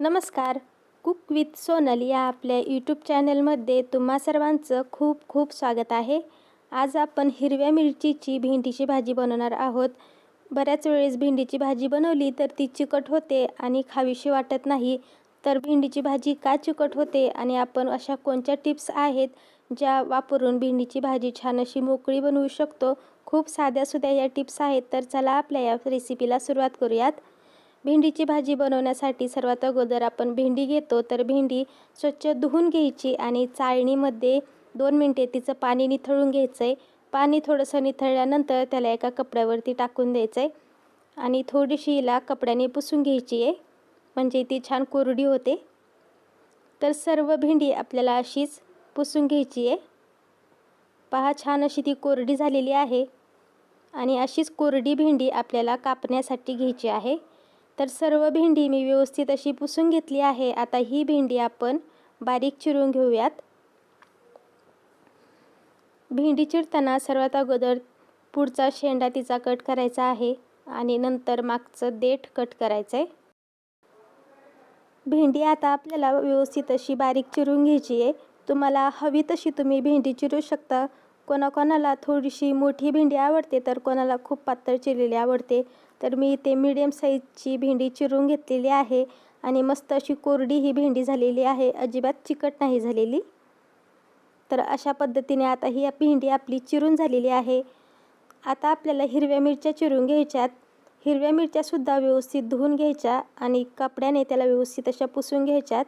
नमस्कार. Cook with Sonal या आपल्या यूट्यूब चॅनलमध्ये तुम्हा सर्वांचं खूप खूप स्वागत आहे. आज आपण हिरव्या मिरचीची भेंडीची भाजी बनवणार आहोत. बऱ्याच वेळेस भेंडीची भाजी बनवली तर ती चिकट होते आणि खावीशी वाटत नाही. तर भेंडीची भाजी का चिकट होते आणि आपण अशा कोणत्या टिप्स आहेत ज्या वापरून भेंडीची भाजी छान अशी मोकळी बनवू शकतो? खूप साध्यासुद्धा या टिप्स आहेत. तर चला आपल्या या रेसिपीला सुरुवात करूयात. भेंडीची भाजी बनवण्यासाठी सर्वात अगोदर आपण भेंडी घेतो. तर भेंडी स्वच्छ धुवून घ्यायची आणि चाळणीमध्ये दोन मिनटे तिचं पाणी निथळून घ्यायचं आहे पाणी थोडंसं निथळल्यानंतर त्याला एका कपड्यावरती टाकून द्यायचं आहे आणि थोडीशी हिला कपड्याने पुसून घ्यायची आहे. म्हणजे ती छान कोरडी होते. तर सर्व भेंडी आपल्याला अशीच पुसून घ्यायची आहे. पहा छान अशी ती कोरडी झालेली आहे आणि अशीच कोरडी भेंडी आपल्याला कापण्यासाठी घ्यायची आहे. तर सर्व भेंडी मी व्यवस्थित अशी पुसून घेतली आहे. आता ही भेंडी आपण बारीक चिरून घेऊयात. भेंडी चिरताना सर्वात अगोदर पुढचा शेंडा तिचा कट करायचा आहे आणि नंतर मागचं देठ कट करायचं आहे भेंडी आता आपल्याला व्यवस्थित अशी बारीक चिरून घ्यायची आहे. तुम्हाला हवी तशी तुम्ही भेंडी चिरू शकता. कोणाकोणाला थोडीशी मोठी भेंडी आवडते तर कोणाला खूप पातळ चिरलेली आवडते. तर मी इथे मीडियम साईजची भेंडी चिरून घेतलेली आहे आणि मस्त अशी कोरडी ही भेंडी झालेली आहे. अजिबात चिकट नाही झालेली. तर अशा पद्धतीने आता ही भेंडी आपली चिरून झालेली आहे. आता आपल्याला हिरव्या मिरच्या चिरून घ्यायच्यात. हिरव्या मिरच्यासुद्धा व्यवस्थित धुवून घ्यायच्या आणि कपड्याने त्याला व्यवस्थित अशा पुसून घ्यायच्यात.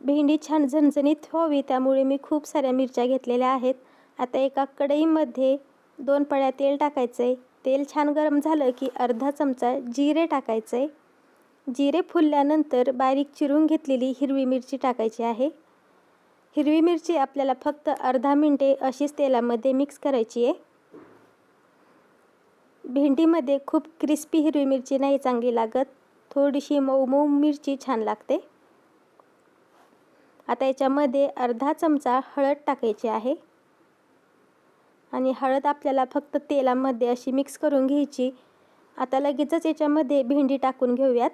भेंडी छान झणझणीत व्हावी त्यामुळे मी खूप साऱ्या मिरच्या घेतलेल्या आहेत. आता एका कढईमध्ये दोन पळ्या तेल टाकायचं आहे तेल छान गरम झालं की अर्धा चमचा जिरे टाकायचं आहे जिरे फुलल्यानंतर बारीक चिरून घेतलेली हिरवी मिरची टाकायची आहे. हिरवी मिरची आपल्याला फक्त अर्धा मिनटे अशीच तेलामध्ये मिक्स करायची आहे. भेंडीमध्ये खूप क्रिस्पी हिरवी मिरची नाही चांगली लागत. थोडीशी मऊ मऊ मिरची छान लागते. आता याच्यामध्ये अर्धा चमचा हळद टाकायची आहे. आणि हळद आपल्याला फक्त तेलामध्ये अशी मिक्स करून घ्यायची. आता लगेचच याच्यामध्ये भेंडी टाकून घेऊयात.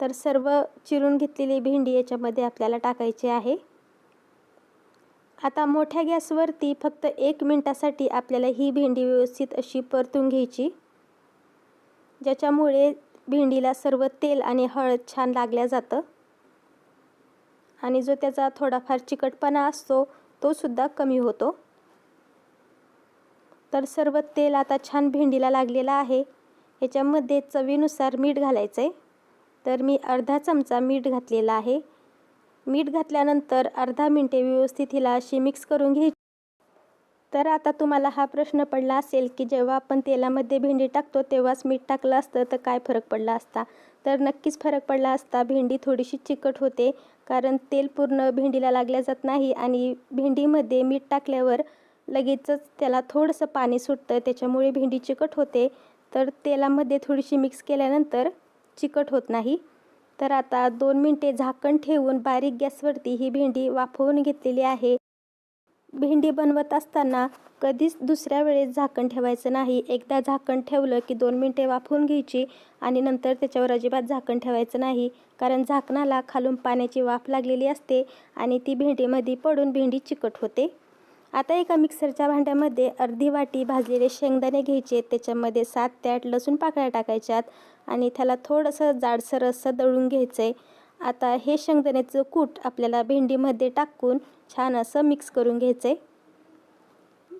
तर सर्व चिरून घेतलेली भेंडी याच्यामध्ये आपल्याला टाकायची आहे. आता मोठ्या गॅसवरती फक्त एक मिनटासाठी आपल्याला ही भेंडी व्यवस्थित अशी परतून घ्यायची. ज्याच्यामुळे भेंडीला सर्व तेल आणि हळद छान लागल्या जातं. आणि जो त्याचा थोडाफार चिकटपणा असतो तो सुद्धा कमी होतो. तर सर्व तेल आता छान भेंडीला लागलेलं आहे. ह्याच्यामध्ये चवीनुसार मीठ घालायचं आहे तर मी अर्धा चमचा मीठ घातलेला आहे. मीठ घातल्यानंतर अर्धा मिनटे व्यवस्थित हिला अशी मिक्स करून घ्यायची. तर आता तुम्हाला हा प्रश्न पडला असेल की जेव्हा आपण तेलामध्ये भेंडी टाकतो तेव्हाच मीठ टाकलं असतं तर काय फरक पडला असता? तर नक्कीच फरक पडला असता. भेंडी थोडीशी चिकट होते. कारण तेल पूर्ण भेंडीला लागल्या जात नाही आणि भेंडीमध्ये मीठ टाकल्यावर लगेचच त्याला थोडंसं पाणी सुटतं. त्याच्यामुळे भेंडी चिकट होते. तर तेलामध्ये थोडीशी मिक्स केल्यानंतर चिकट होत नाही. तर आता दोन मिनटे झाकण ठेवून बारीक गॅसवरती ही भेंडी वाफवून घेतलेली आहे. भेंडी बनवत असताना कधीच दुसऱ्या वेळेस झाकण ठेवायचं नाही. एकदा झाकण ठेवलं की दोन मिनटे वाफवून घ्यायची आणि नंतर त्याच्यावर अजिबात झाकण ठेवायचं नाही. कारण झाकणाला खालून पाण्याची वाफ लागलेली असते आणि ती भेंडीमध्ये पडून भेंडी चिकट होते. आता एका मिक्सरच्या भांड्यामध्ये अर्धी वाटी भाजलेले शेंगदाणे घ्यायचे. त्याच्यामध्ये सात ते आठ लसूण पाकळ्या टाकायच्यात आणि त्याला थोडंसं जाडसर असं दळून घ्यायचं आहे आता हे शेंगदाण्याचं कूट आपल्याला भेंडीमध्ये टाकून छान असं मिक्स करून घ्यायचं आहे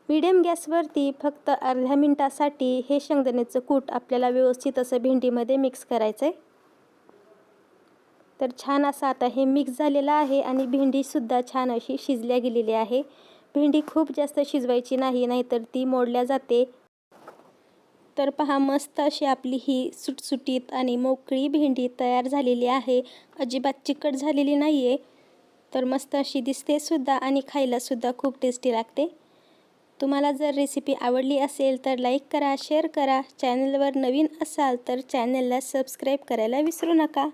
मीडियम गॅसवरती फक्त अर्ध्या मिनटासाठी हे शेंगदाण्याचं कूट आपल्याला व्यवस्थित असं भेंडीमध्ये मिक्स करायचं आहे तर छान असं आता हे मिक्स झालेलं आहे आणि भेंडीसुद्धा छान अशी शिजल्या गेलेली आहे. भेंडी खूप जास्त शिजवायची नाही नाहीतर ती मोडल्या जाते. तर पहा मस्त अशी आपली ही सुटसुटीत आणि मोकळी भेंडी तयार झालेली आहे. अजिबात चिकट झालेली नाही आहे तर मस्त अशी दिसते सुद्धा आणि खायलासुद्धा खूप टेस्टी लागते. तुम्हाला जर रेसिपी आवडली असेल तर लाईक करा शेअर करा. चॅनलवर नवीन असाल तर चॅनलला सबस्क्राईब करायला विसरू नका.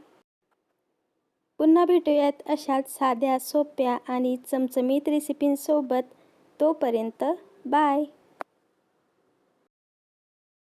पुन्हा भेटूयात अशाच साध्या सोप्या आणि चमचमीत रेसिपींसोबत तोपर्यंत बाय